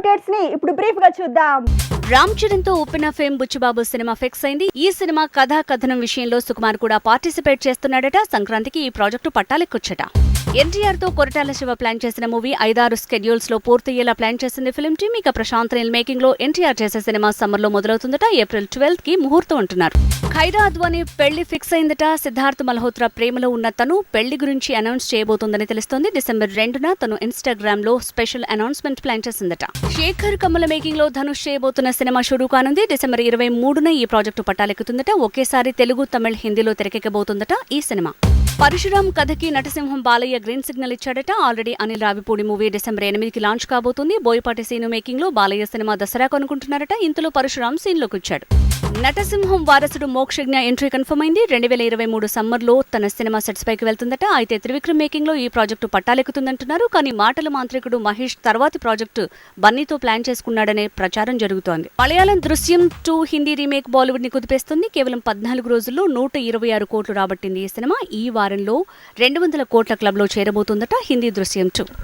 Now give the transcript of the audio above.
అప్డేట్స్ని ఇప్పుడు బ్రీఫ్గా చూద్దాం. రామ్ చరణ్తో Uppena fame Buchibabu cinema fix అయింది. ఈ సినిమా కథా కథనం విషయంలో సుకుమార్ కూడా పార్టిసిపేట్ చేస్తున్నాడట. సంక్రాంతికి ఈ ప్రాజెక్టు పట్టాలెక్కొచ్చట. ఎన్టీఆర్తో కొరటాల శివ ప్లాన్ చేసిన మూవీ ఐదారు స్కెడ్యూల్స్లో పూర్తయ్యేలా ప్లాన్ చేసింది ఫిల్మ్ టీమ్ ఇక ప్రశాంత్ నీల్ మేకింగ్లో ఎన్టీఆర్ చేసే సినిమా సమ్మర్లో మొదలవుతుందట. ఏప్రిల్ ట్వెల్త్కి ముహూర్తం అంటున్నారు. ఖైరా అద్వానీ పెళ్ళి ఫిక్స్ అయిందట. సిద్ధార్థ్ మల్హోత్రా ప్రేమలో ఉన్న తను పెళ్ళి గురించి అనౌన్స్ చేయబోతోందని తెలుస్తోంది. డిసెంబర్ రెండున తను ఇన్స్టాగ్రామ్లో స్పెషల్ అనౌన్స్మెంట్ ప్లాన్ చేసిందట. శేఖర్ కమల మేకింగ్లో ధనుష్ చేయబోతున్న సినిమా షురూ కానుంది. డిసెంబర్ ఇరవై మూడున ఈ ప్రాజెక్టు పట్టాలెక్కుతుందట. ఒకేసారి తెలుగు తమిళ్ హిందీలో తెరకెక్కబోతుందట ఈ సినిమా. పరశురామ్ కథకి నటసింహం Balayya green signal ఇచ్చాడట. Already Anil Ravipudi movie December ఎనిమిదికి లాంచ్ కాబోతుంది. బోయపాటి సీను మేకింగ్లో బాలయ్య సినిమా దసరా కొనుక్కుంటున్నారట ఇంతలో పరశురామ్ సీన్లోకి వచ్చాడు. నటసింహం వారసుడు మోక్షజ్ఞ ఎంట్రీ కన్ఫర్మ్ అయింది. రెండు వేల ఇరవై మూడు సమ్మర్లో తన సినిమా సెట్స్ పైకి వెళ్తుందట. అయితే త్రివిక్రమ్ మేకింగ్లో ఈ ప్రాజెక్టు పట్టాలెక్కుతుందంటున్నారు. కానీ మాటల మాంత్రికుడు మహేష్ తర్వాతి ప్రాజెక్టు బన్నీతో ప్లాన్ చేసుకున్నాడనే ప్రచారం జరుగుతోంది. మలయాళం దృశ్యం టూ హిందీ రీమేక్ బాలీవుడ్ని కుదిపేస్తుంది. కేవలం పద్నాలుగు రోజుల్లో నూట ఇరవై ఆరు కోట్లు రాబట్టింది ఈ సినిమా. ఈ వారంలో రెండు వందల కోట్ల క్లబ్లో చేరబోతుందట హిందీ దృశ్యం టూ.